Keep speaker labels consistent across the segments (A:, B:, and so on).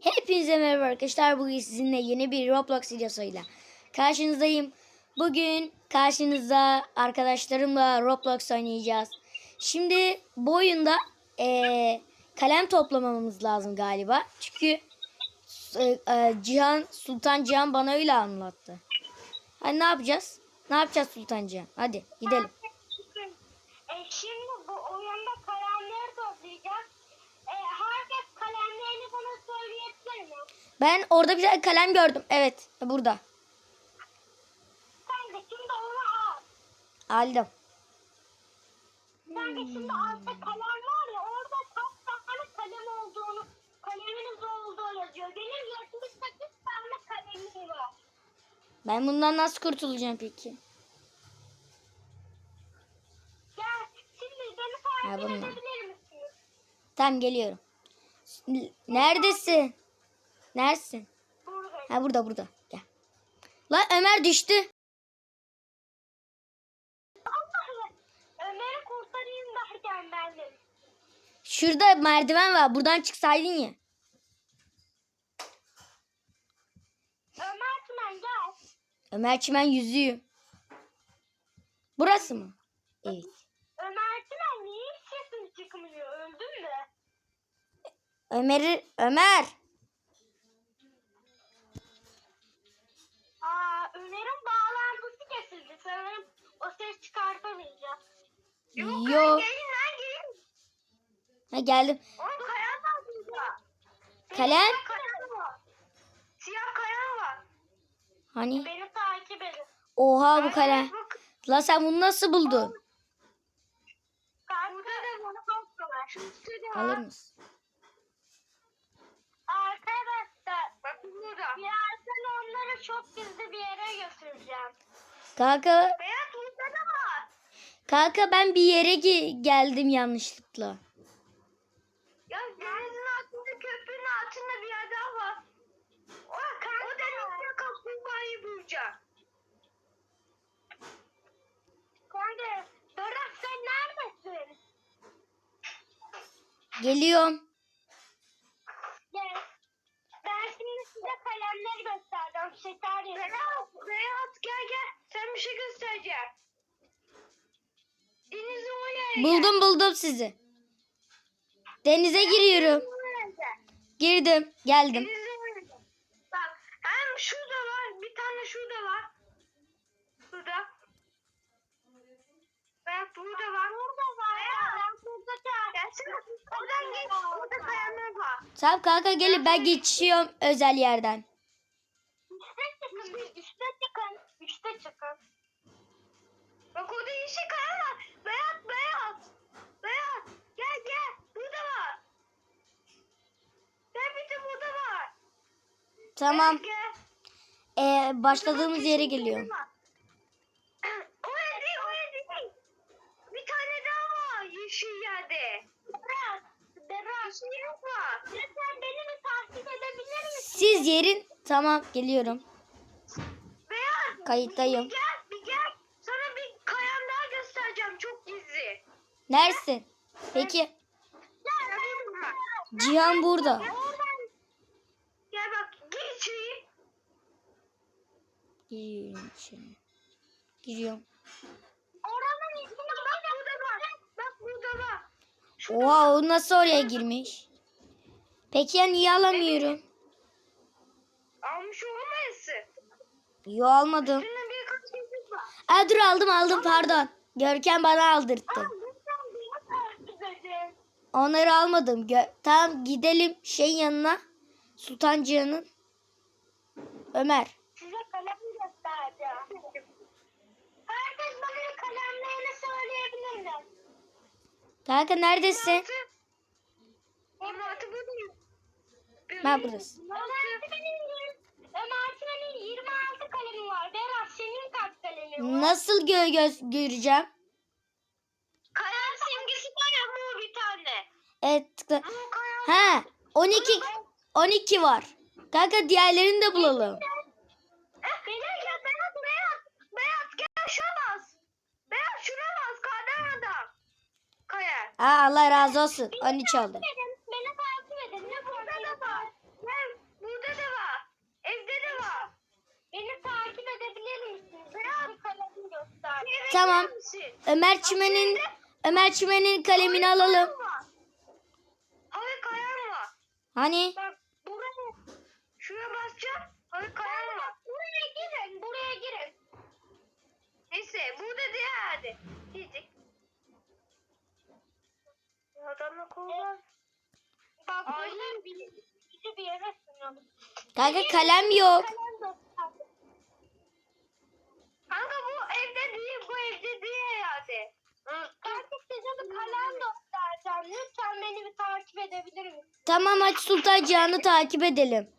A: Hepinize merhaba arkadaşlar. Bugün sizinle yeni bir Roblox videosuyla karşınızdayım. Bugün karşınızda arkadaşlarımla Roblox oynayacağız. Şimdi bu oyunda eee, kalem toplamamız lazım galiba. Çünkü e, e, Cihan Sultan Cihan bana öyle anlattı. Hadi ne yapacağız? Ne yapacağız Sultan Cihan? Hadi gidelim.
B: E, şimdi bu oyunda kalemleri toplayacağız. E, herkes kalemlerini bana söyleyebilir mi?
A: Ben orada bir tane kalem gördüm. Evet burada.
B: Sen de şimdi onu al.
A: Aldım.
B: Sen de şimdi altta kalem var ya orada kaç tane kalem olduğunu, kaleminiz olduğu yazıyor. Benim 78 tane kalemim var.
A: Ben bundan nasıl kurtulacağım peki?
B: Gel şimdi beni
A: Ha,
B: takip
A: bununla.
B: edebilir misiniz?
A: Tamam geliyorum. Neredesin? Neredesin?
B: Buradayım.
A: Ha burada burada. Gel. Lan Ömer düştü.
B: Allah'ım Ömer'i kurtarayım derken ben de.
A: Şurada merdiven var. Buradan çıksaydın ya.
B: Ömer Tümen gel.
A: Ömer Çimen yüzüyor. Burası mı? Evet.
B: Ömer Tümen niye sesin çıkmıyor? Öldün mü?
A: Ömer'i Ömer. Yo.
B: Gelin lan gelin.
A: Ha geldim.
B: Oğlum kaya var burada.
A: Kalem?
B: Siyah kaya var. Siyah kaya var.
A: Hani?
B: Beni takip edin.
A: Oha bu kalem. La sen bunu nasıl buldun?
B: Burada da.
A: Alır mısın?
B: Arkadaşlar. Bakın burada. Birazdan onları çok gizli bir yere götüreceğim.
A: Kanka,
B: Beyaz.
A: Kanka ben bir yere ge- geldim yanlışlıkla.
B: Ya denizin altında köprünün altında bir adam var. O, o denizde kaplumbağayı bulacak. Kanka, Berat sen neredesin?
A: Geliyorum. Buldum sizi. Denize giriyorum. Girdim. Geldim.
B: Bak hem şurada var bir tane şurada var. Şurada. Bak burada var. Burada var. Ben burada Gelsene. Oradan geç. Orada kayanlar var.
A: Tamam kanka gelin ben geçiyorum özel yerden.
B: Üste çıkın. Üste çıkın. Üste çıkın. Bak orada yeşil kaya var. Beyaz. Beyaz.
A: Tamam. Ee, başladığımız yere geliyorum.
B: Bir tane daha var yeşil yerde. Berat, Berat. Sen beni mi takip edebilir misin?
A: Siz yerin tamam geliyorum.
B: Beyaz.
A: Kayıttayım.
B: Bir gel, bir gel. Sana bir kayam daha göstereceğim. Çok gizli.
A: Neresin? Peki. Cihan burada.
B: Gel oradan. Gel bak, gir içeri.
A: Giriyorum içine. Giriyorum.
B: Oranın ismini bak burada var. Bak burada var.
A: Oha o nasıl oraya girmiş? Peki ya niye alamıyorum?
B: Almış olmayası.
A: Yo almadım.
B: Yüzük var.
A: Aa, dur aldım aldım pardon. Görkem bana aldırttı. Onları almadım. Gö- tamam gidelim şeyin yanına. Sultan Cihan'ın. Ömer. Kanka neredesin? Ben buradasın.
B: Ömer benim Ömer senin 26 kalemi var. Berat senin kaç kalemin var?
A: Nasıl gö göz göreceğim?
B: Kalem simgesi var ya bu bir tane.
A: Evet tıkla. Ha 12 12 var. Kanka diğerlerini de bulalım.
B: Ha Allah razı olsun. 13 oldu. Beni takip edin. Ne burada da var. Ne
A: burada da var. Evde de var.
B: Beni takip edebilir misiniz? Bırak. Kalemini göster.
A: Tamam. Ömer Çimen'in Ömer Çimen'in kalemini alalım.
B: Hayır kayan var.
A: Hani?
B: Bak buraya. Şuraya basacağım. Hayır kayan var. Buraya girin. Buraya girin. Neyse burada diye hadi. Diyecek. Adamla kovlar. Bak Aynen bizi bir yere sınıralım.
A: Kanka kalem yok.
B: Kanka bu evde değil, bu evde değil herhalde. Kanka size bir kalem göstereceğim. Lütfen beni bir takip edebilir misin?
A: Tamam hadi Sultan Cihan'ı takip edelim.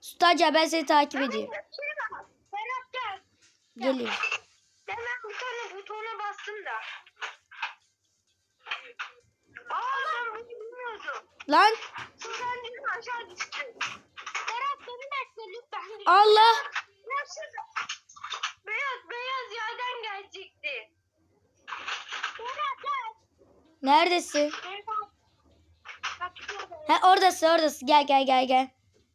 A: Sultan Cihan ben seni takip edeyim.
B: Berat gel.
A: Geliyor.
B: Ben ben bir tane butona bastım da. Aa ben bunu bilmiyordum.
A: Lan
B: Cihaz aşağı düştü. Berat beni bekle lütfen.
A: Allah.
B: Beyaz beyaz yerden gelecekti. Berat gel.
A: Neredesin?
B: Berat. Bak şurada.
A: Ha oradasın oradasın. Gel gel gel gel.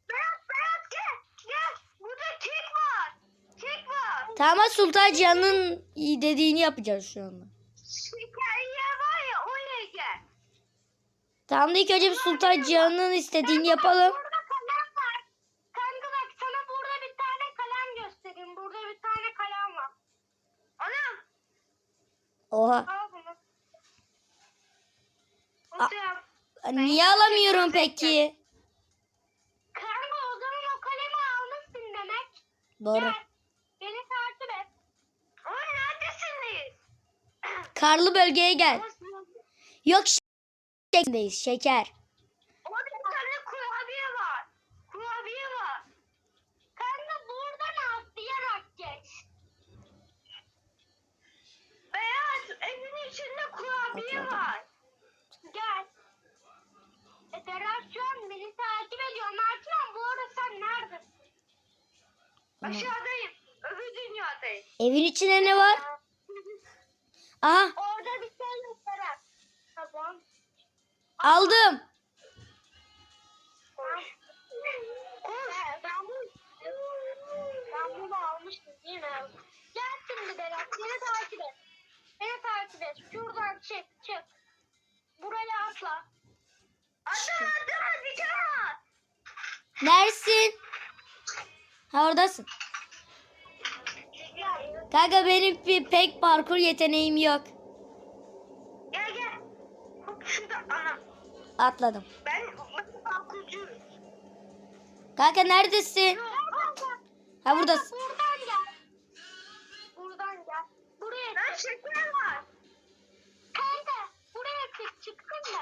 B: Berat Berat gel. Gel. Burada kek var. Kek var.
A: Tamam Sultan Cihan'ın dediğini yapacağız şu anda.
B: Şekerliğe var ya oraya gel.
A: Tamam da ilk önce bir Sultan Cihan'ın istediğini yapalım.
B: Burada kalem var. Kanka bak sana burada bir tane kalem göstereyim. Burada bir tane kalem var. Anam.
A: Oha. A-. Niye alamıyorum peki?
B: Kanka o zaman o kalemi almışsın demek.
A: Doğru.
B: Gel. Beni takip et. Ama neredesiniz?
A: Karlı bölgeye gel. Yok şekerdeyiz şeker.
B: Orada bir tane kurabiye var. Kurabiye var. Kanka buradan atlayarak geç. Beyaz evin içinde kurabiye
A: Atladım.
B: var. Gel. An beni takip ediyor. Mertman bu arada sen neredesin?
A: Tamam.
B: Aşağıdayım. Öbür dünyadayım.
A: Evin içinde ne var? Aha
B: Orada bir şey yok Berat. Tamam.
A: Aldım.
B: Ben bunu, ben almıştım değil mi? Gel şimdi Berat. Beni takip. Beni takip et. Çık çık. Buraya atla. Atla atla bir kere.
A: Neresin? Ha oradasın. Kanka benim bir pek parkur yeteneğim yok.
B: Gel gel. Ana.
A: Atladım.
B: Ben parkurcuyum.
A: Kanka neredesin? Ha buradasın.
B: Buradan gel. Buradan gel. Buraya Lan şeker var. Kanka buraya çık çıktın da.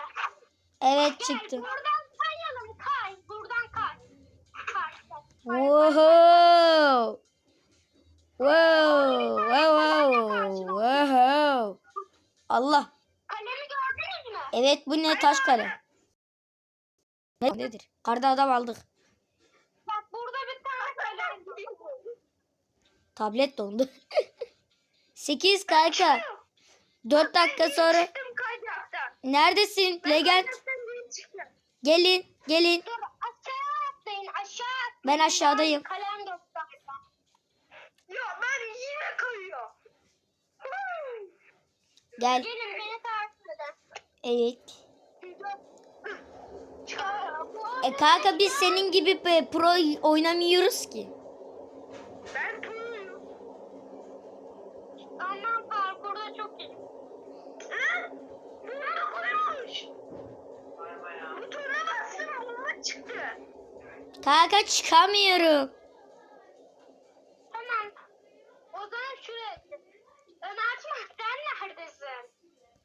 A: Evet
B: Gel
A: çıktım.
B: buradan kayalım kay. Buradan kay. Kay. kay.
A: Wow. Wow. Wow. Wow. Allah.
B: Kalemi gördünüz mü?
A: Evet bu ne taş kale. Ne nedir? Karda adam aldık.
B: Bak burada bir tane kalem.
A: Tablet dondu. 8 kanka. 4 dakika sonra. Neredesin? Legend. Gelin. Gelin.
B: Dur aşağı atlayın aşağı atlayın.
A: Ben aşağıdayım.
B: Kalem göstereceğim. Ya ben yine kayıyor.
A: Gel.
B: Gelin beni takip edin.
A: Evet. E kanka biz senin gibi pro oynamıyoruz ki.
B: Ben proyum. Annem parkurda çok iyi. Hı? Burada koymuş. Butona bastım bomba çıktı.
A: Kanka çıkamıyorum.
B: Tamam. O zaman şuraya git. Ömerciğim sen neredesin?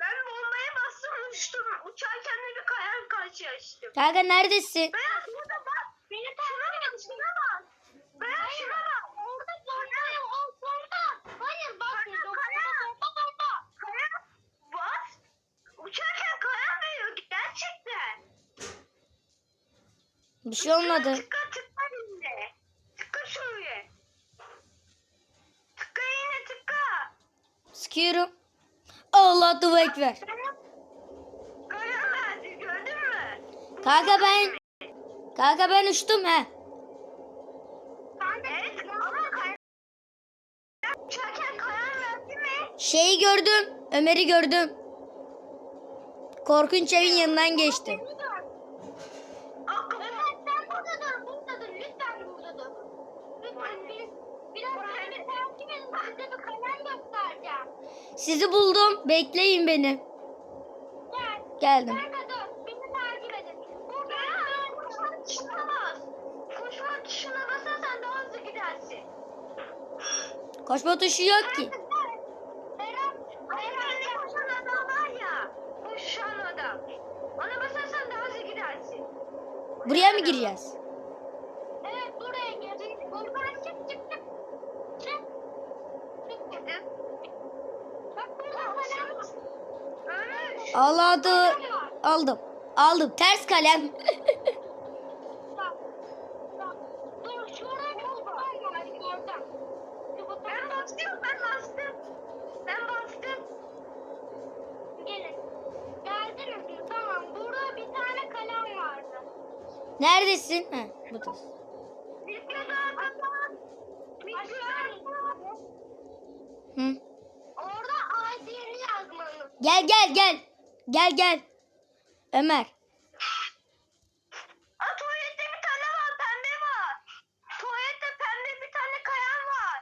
B: Ben bombaya bastım uçtum. Uçarken de bir kayan karşılaştım.
A: Kanka neredesin?
B: Beyaz burada bak. Beni takip et. Şuna bak. Beyaz şuna bak. Orada bomba yok. O bomba. Hayır bak. Kaya. Kaya. Bomba bomba. Kaya. Bas. Uçarken kaya veriyor. Gerçekten.
A: Bir şey olmadı.
B: Tıka tıka yine. Tıka şuraya. Tıka yine tıka.
A: Sıkıyorum. Allah dua ekber.
B: Kaya verdi gördün mü?
A: Kanka ben Kanka ben uçtum he. Şeyi gördüm. Ömer'i gördüm. Korkunç evin yanından geçti.
B: Evet sen burada dur. Burada dur. Lütfen burada dur. Lütfen bir, biraz beni takip edin. Size bir kalem göstereceğim.
A: Sizi buldum. Bekleyin beni.
B: Gel.
A: Geldim.
B: Kanka dur. Beni takip edin. Burada koşma tuşuna bas. Koşma tuşuna basarsan daha hızlı gidersin.
A: Koşma tuşu yok ki.
B: Berat, Berat koşan adam var ya. Koşan adam. Ona basarsan daha hızlı gidersin.
A: Buraya mı gireceğiz?
B: Evet buraya gir. Buradan çık çık çık. Çık. Çık dedim. Bak burada kalem var. Öyle.
A: Allah'ı
B: Kalem var.
A: aldım. Aldım. Ters kalem.
B: Bak. Bak. Dur şuraya bir buton var. Gördüm. Şu buton- Ben bastım ben bastım. Ben bastım. Gelin. Geldiniz mi? Tamam. Burada bir tane kalem vardı.
A: Neredesin?
B: Kapat. Videoda
A: Hı.
B: Orada ID'ni yazmanız.
A: Gel gel gel. Gel gel. Ömer.
B: Aa, tuvalette bir tane var, pembe var. Tuvalette pembe bir tane kayan var.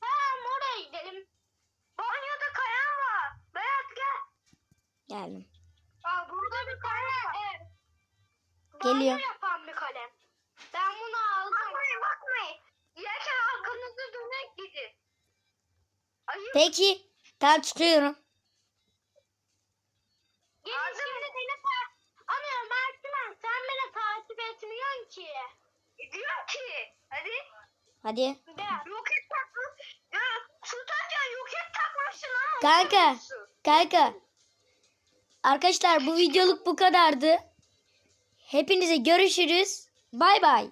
B: Tamam oraya gidelim. Banyoda kayan var. Beyaz gel.
A: Geldim.
B: Aa, burada bir tane evet.
A: Geliyor. Peki. Tamam çıkıyorum.
B: Gelin şimdi beni ta- Ana Mertmen sen beni takip etmiyorsun ki. Ediyorum ki. Hadi.
A: Hadi.
B: Roket takmış. Ya tutarken roket takmışsın ama.
A: Kanka.
B: unutuyorsun.
A: Kanka. Arkadaşlar bu videoluk bu kadardı. Hepinize görüşürüz.
B: Bay bay.